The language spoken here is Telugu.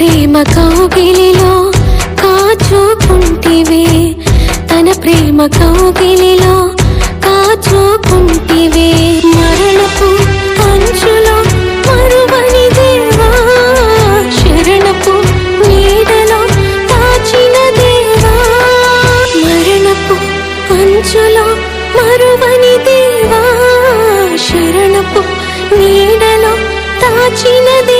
ప్రేమ కౌగిలిలో కాచుకుంటివే. తన ప్రేమ కౌగిలిలో కాచుకుంటివే. మరణపు అంచులో మరువని దేవా. శరణపు నీడలో కాచిన దేవా. మరణపు అంచులో మరువని దేవా. శరణపు నీడలో దాచిన దేవా